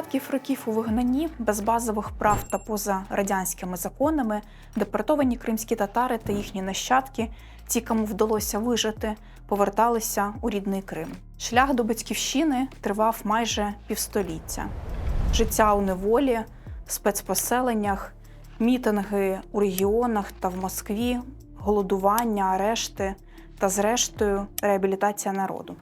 десятків років у вигнанні без базових прав та поза радянськими законами депортовані кримські татари та їхні нащадки, ті, кому вдалося вижити, поверталися у рідний Крим. Шлях до батьківщини тривав майже півстоліття. Життя у неволі, спецпоселеннях, мітинги у регіонах та в Москві, голодування, арешти та, зрештою, реабілітація народу.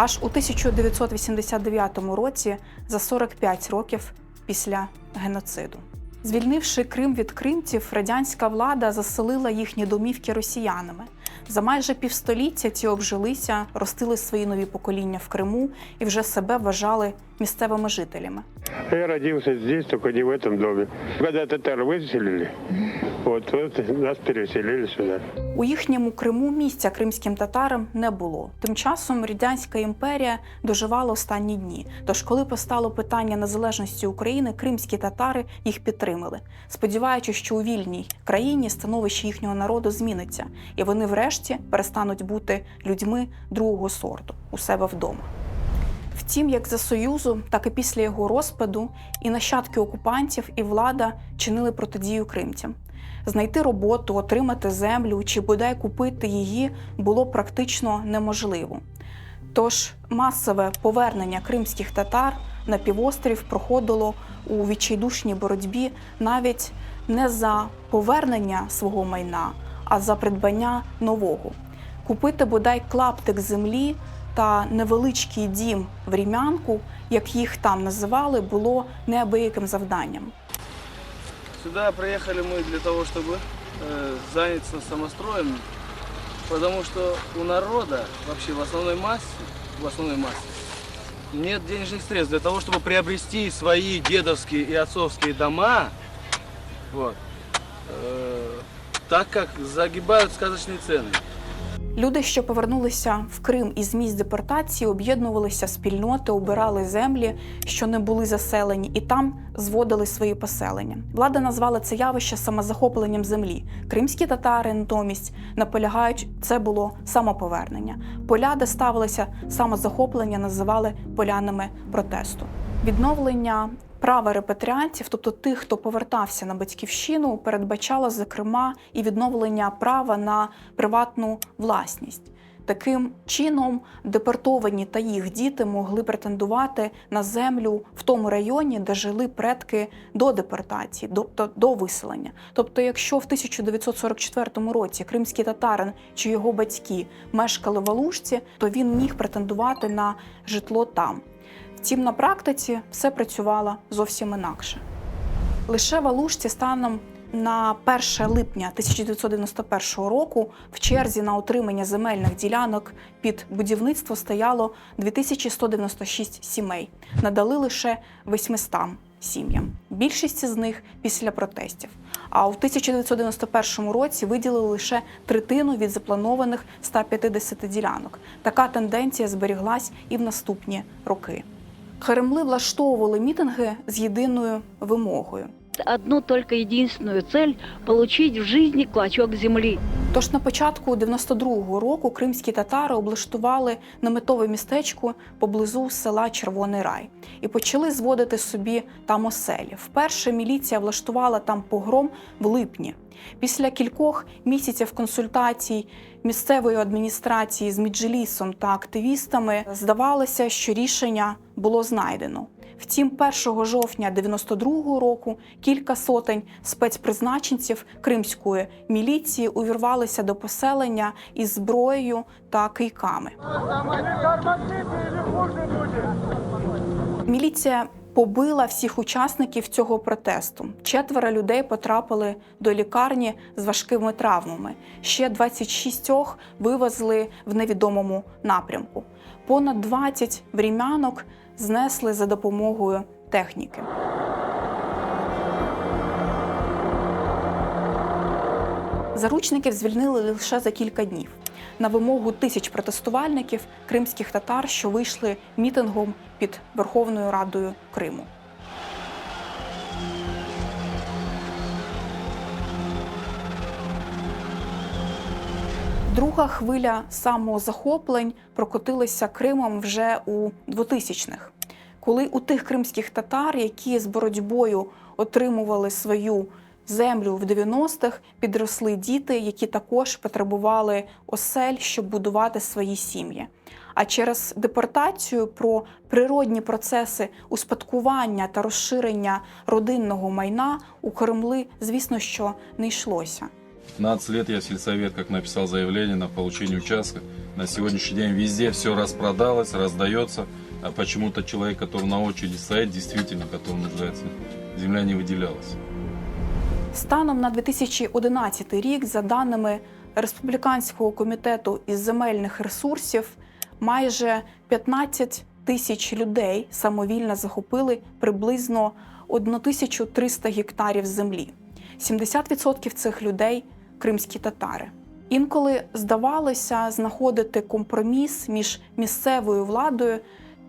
Аж у 1989 році, за 45 років після геноциду. Звільнивши Крим від кримців, радянська влада заселила їхні домівки росіянами. За майже півстоліття ті обжилися, ростили свої нові покоління в Криму і вже себе вважали місцевими жителями. Я родился здесь, только не в этом доме. Когда татар выселили, вот, вот нас переселили сюда. У їхньому Криму місця кримським татарам не було. Тим часом Радянська імперія доживала останні дні. Тож, коли постало питання незалежності України, кримські татари їх підтримали, сподіваючись, що у вільній країні становище їхнього народу зміниться, і вони врешті перестануть бути людьми другого сорту у себе вдома. Втім, як за Союзу, так і після його розпаду і нащадки окупантів, і влада чинили протидію кримцям. Знайти роботу, отримати землю чи бодай купити її було практично неможливо. Тож масове повернення кримських татар на півострів проходило у відчайдушній боротьбі навіть не за повернення свого майна, а за придбання нового. Купити бодай клаптик землі та невеличкий дім в Рім'янку, як їх там називали, було неабияким завданням. Сюда приехали мы для того, чтобы э, заняться самостроем, потому что у народа вообще в основной массе, в основной массе нет денежных средств для того, чтобы приобрести свои дедовские и отцовские дома, вот, э, так как загибают сказочные цены. Люди, що повернулися в Крим із місць депортації, об'єднувалися спільноти, обирали землі, що не були заселені, і там зводили свої поселення. Влада назвала це явище самозахопленням землі. Кримські татари натомість наполягають, це було самоповернення. Поля, де ставилося самозахоплення, називали полянами протесту. Відновлення Права репатріантів, тобто тих, хто повертався на батьківщину, передбачало зокрема і відновлення права на приватну власність. Таким чином, депортовані та їх діти могли претендувати на землю в тому районі, де жили предки до депортації, тобто до виселення. Тобто, якщо в 1944 році кримський татарин чи його батьки мешкали в Алушці, то він міг претендувати на житло там. Втім, на практиці все працювало зовсім інакше. Лише в Алушці станом на 1 липня 1991 року в черзі на отримання земельних ділянок під будівництво стояло 2196 сімей. Надали лише 800 сім'ям. Більшість з них після протестів. А у 1991 році виділили лише третину від запланованих 150 ділянок. Така тенденція зберіглась і в наступні роки. Кремли влаштовували мітинги з єдиною вимогою. Одну только единственную цель – получить в жизни клочок земли. Тож на початку 92-го року кримські татари облаштували наметове містечко поблизу села Червоний Рай і почали зводити собі там оселі. Вперше міліція влаштувала там погром в липні. Після кількох місяців консультацій місцевої адміністрації з Міджелісом та активістами здавалося, що рішення було знайдено. Втім, 1 жовтня 92-го року кілька сотень спецпризначенців кримської міліції увірвалися до поселення із зброєю та кийками. Міліція побила всіх учасників цього протесту. Четверо людей потрапили до лікарні з важкими травмами. Ще 26 вивезли в невідомому напрямку. Понад 20 врімянок знесли за допомогою техніки. Заручників звільнили лише за кілька днів. На вимогу тисяч протестувальників кримських татар, що вийшли мітингом під Верховною Радою Криму. Друга хвиля самозахоплень прокотилася Кримом вже у 2000-х. коли у тих кримських татар, які з боротьбою отримували свою землю в 90-х, підросли діти, які також потребували осель, щоб будувати свої сім'ї. А через депортацію про природні процеси успадкування та розширення родинного майна у Кремли, звісно, що не йшлося. 15 лет я в сельсовет, как написал заявление на получение участка. На сегодняшний день везде все распродалось, раздается. А почему-то человек, который на очереди стоит, действительно, который нуждается, земля не выделялась. Станом на 2011 рік, за даними Республіканського комітету із земельних ресурсів, майже 15 тисяч людей самовільно захопили приблизно 1300 гектарів землі. 70% цих людей кримські татари. Інколи здавалося знаходити компроміс між місцевою владою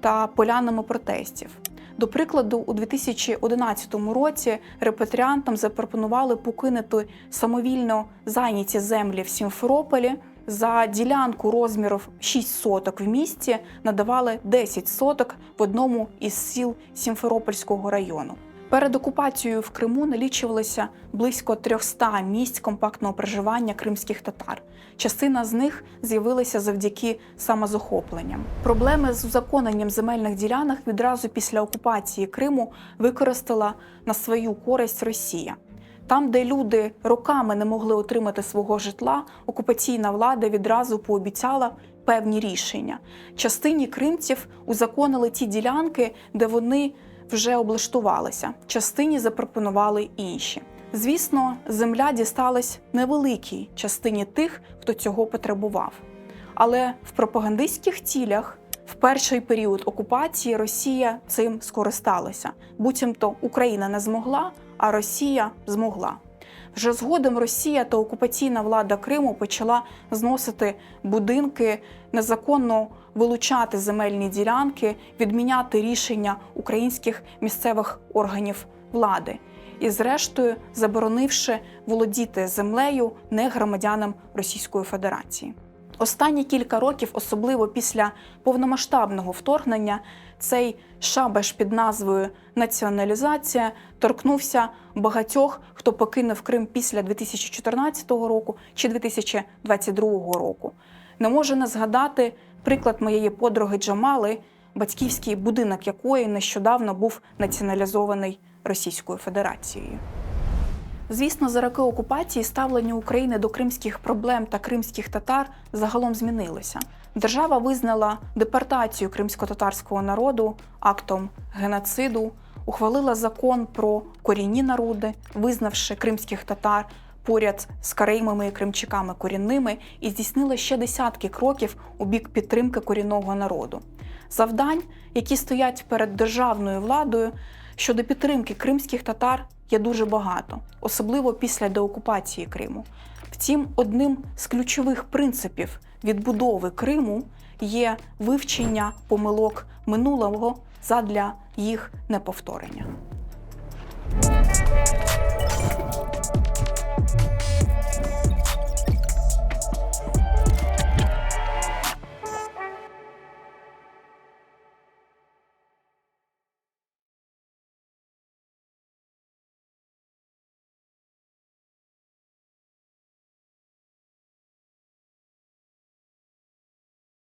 та полянами протестів. До прикладу, у 2011 році репатріантам запропонували покинути самовільно зайняті землі в Сімферополі. За ділянку розмірів 6 соток в місті надавали 10 соток в одному із сіл Сімферопольського району. Перед окупацією в Криму налічувалося близько 300 місць компактного проживання кримських татар. Частина з них з'явилася завдяки самозахопленням. Проблеми з узаконенням земельних ділянок відразу після окупації Криму використала на свою користь Росія. Там, де люди роками не могли отримати свого житла, окупаційна влада відразу пообіцяла певні рішення. Частині кримців узаконили ті ділянки, де вони вже облаштувалися, частині запропонували інші. Звісно, земля дісталась невеликій частині тих, хто цього потребував. Але в пропагандистських цілях в перший період окупації Росія цим скористалася. Буцімто Україна не змогла, а Росія змогла. Вже згодом Росія та окупаційна влада Криму почала зносити будинки, незаконно вилучати земельні ділянки, відміняти рішення українських місцевих органів влади і, зрештою, заборонивши володіти землею не громадянам Російської Федерації. Останні кілька років, особливо після повномасштабного вторгнення, цей шабаш під назвою націоналізація торкнувся багатьох, хто покинув Крим після 2014 року чи 2022 року. Не можу не згадати приклад моєї подруги Джамали, батьківський будинок якої нещодавно був націоналізований Російською Федерацією. Звісно, за роки окупації ставлення України до кримських проблем та кримських татар загалом змінилося. Держава визнала депортацію кримсько-татарського народу актом геноциду, ухвалила закон про корінні народи, визнавши кримських татар поряд з кареймами і кримчаками корінними, і здійснила ще десятки кроків у бік підтримки корінного народу. Завдань, які стоять перед державною владою щодо підтримки кримських татар, є дуже багато, особливо після деокупації Криму. Втім, одним з ключових принципів відбудови Криму є вивчення помилок минулого задля їх неповторення.